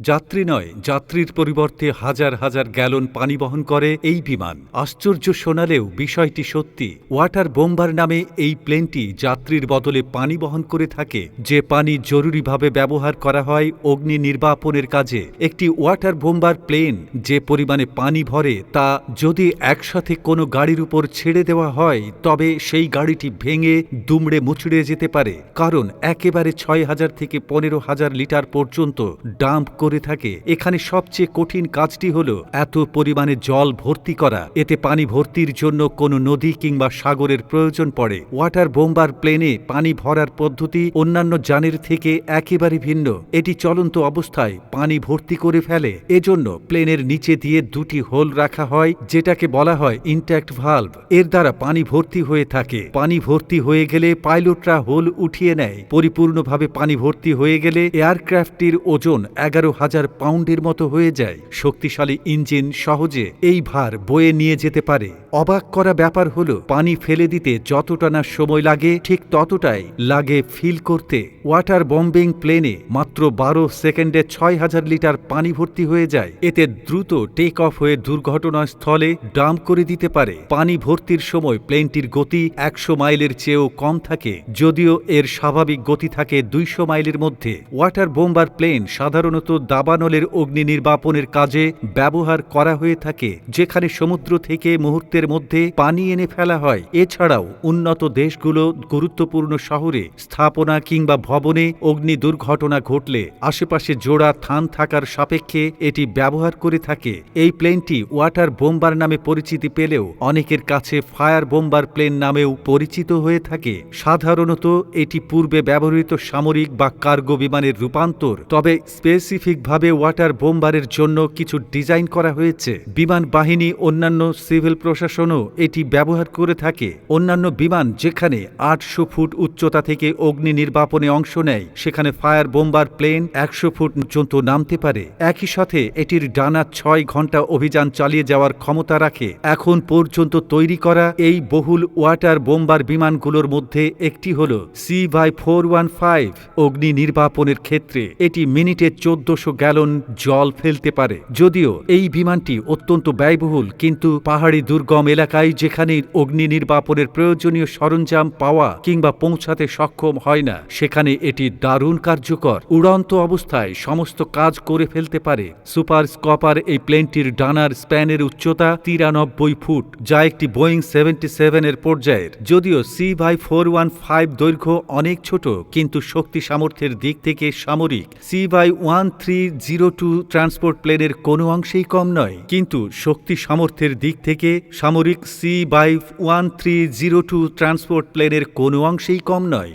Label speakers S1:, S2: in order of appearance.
S1: যাত্রী নয়, যাত্রীর পরিবর্তে হাজার হাজার গ্যালন পানি বহন করে এই বিমান। আশ্চর্য শোনালেও বিষয়টি সত্যি। ওয়াটার বোম্বার নামে এই প্লেনটি যাত্রীর বদলে পানি বহন করে থাকে, যে পানি জরুরিভাবে ব্যবহার করা হয় অগ্নি নির্বাপনের কাজে। একটি ওয়াটার বোম্বার প্লেন যে পরিমাণে পানি ভরে তা যদি একসাথে কোনো গাড়ির উপর ছেড়ে দেওয়া হয়, তবে সেই গাড়িটি ভেঙে দুমড়ে মুচড়ে যেতে পারে, কারণ একেবারে ছয় হাজার থেকে পনেরো হাজার লিটার পর্যন্ত ডাম্প করে থাকে। এখানে সবচেয়ে কঠিন কাজটি হল এত পরিমাণে জল ভর্তি করা। এতে পানি ভর্তির জন্য কোনো নদী কিংবা সাগরের প্রয়োজন পড়ে। ওয়াটার বোম্বার প্লেনে পানি ভরার পদ্ধতি অন্যান্য যানের থেকে একেবারে ভিন্ন। এটি চলন্ত অবস্থায় পানি ভর্তি করে ফেলে। এজন্য প্লেনের নিচে দিয়ে দুটি হোল রাখা হয়, যেটাকে বলা হয় ইনট্যাক্ট ভালভ এর দ্বারা পানি ভর্তি হয়ে থাকে। পানি ভর্তি হয়ে গেলে পাইলটরা হোল উঠিয়ে নেয়। পরিপূর্ণভাবে পানি ভর্তি হয়ে গেলে এয়ারক্রাফটটির ওজন এগারো হাজার পাউন্ডের মতো হয়ে যায়। শক্তিশালী ইঞ্জিন সহজে এই ভার বয়ে নিয়ে যেতে পারে। অবাক করা ব্যাপার হল, পানি ফেলে দিতে যতটা না সময় লাগে, ঠিক ততটাই লাগে ফিল করতে। ওয়াটার বম্বিং প্লেনে মাত্র বারো সেকেন্ডে ছয় হাজার লিটার পানি ভর্তি হয়ে যায়। এতে দ্রুত টেক অফ হয়ে দুর্ঘটনাস্থলে ডাম্প করে দিতে পারে। পানি ভর্তির সময় প্লেনটির গতি একশো মাইলের চেয়েও কম থাকে, যদিও এর স্বাভাবিক গতি থাকে দুইশো মাইলের মধ্যে। ওয়াটার বোম্বার প্লেন সাধারণত দাবানলের অগ্নি নির্বাপনের কাজে ব্যবহার করা হয়ে থাকে, যেখানে সমুদ্র থেকে মুহূর্তের মধ্যে পানি এনে ফেলা হয়। এছাড়াও, উন্নত দেশগুলো গুরুত্বপূর্ণ শহরে স্থাপনা কিংবা ভবনে অগ্নি দুর্ঘটনা ঘটলে আশেপাশে জোড়া থান থাকার সাপেক্ষে এটি ব্যবহার করে থাকে। এই প্লেনটি ওয়াটার বোম্বার নামে পরিচিতি পেলেও অনেকের কাছে ফায়ার বোম্বার প্লেন নামেও পরিচিত হয়ে থাকে। সাধারণত এটি পূর্বে ব্যবহৃত সামরিক বা কার্গো বিমানের রূপান্তর, তবে স্পেসিফিকভাবে ওয়াটার বোম্বারের জন্য কিছু ডিজাইন করা হয়েছে। বিমান বাহিনী, অন্যান্য সিভিল প্রশাসনও এটি ব্যবহার করে থাকে। অন্যান্য বিমান যেখানে আটশো ফুট উচ্চতা থেকে অগ্নি নির্বাপনে অংশ নেয়, সেখানে ফায়ার বোম্বার প্লেন একশো ফুট পর্যন্ত নামতে পারে। একই সাথে এটির ডানা ছয় ঘণ্টা অভিযান চালিয়ে যাওয়ার ক্ষমতা রাখে। এখন পর্যন্ত তৈরি করা এই বহুল ওয়াটার বোম্বার বিমানগুলোর মধ্যে একটি হল C by four one five অগ্নি নির্বাপনের ক্ষেত্রে। এটি মিনিটে চোদ্দশো গ্যালন জল ফেলতে পারে। যদিও এই বিমানটি অত্যন্ত ব্যয়বহুল, কিন্তু পাহাড়ি দুর্গম এলাকায় যেখানে অগ্নি নির্বাপনের প্রয়োজনীয় সরঞ্জাম পাওয়া কিংবা পৌঁছাতে সক্ষম হয় না, সেখানে এটি দারুণ কার্যকর। উড়ন্ত অবস্থায় সমস্ত কাজ করে ফেলতে পারে। সুপার স্কপার এই প্লেনটির ডানার স্প্যানের উচ্চতা তিরানব্বই ফুট, যা একটি বোয়িং সেভেন্টি সেভেনের পর্যায়ের। যদিও সি ভাই ফোর ওয়ান ফাইভ দৈর্ঘ্য অনেক ছোট, কিন্তু শক্তি সামর্থ্যের দিক থেকে সামরিক। C by one three zero two transport প্লেনের কোনো অংশেই কম নয়, কিন্তু শক্তি সামর্থ্যের দিক থেকে সামরিক C by one three zero two transport প্লেনের কোনো অংশেই কম নয়।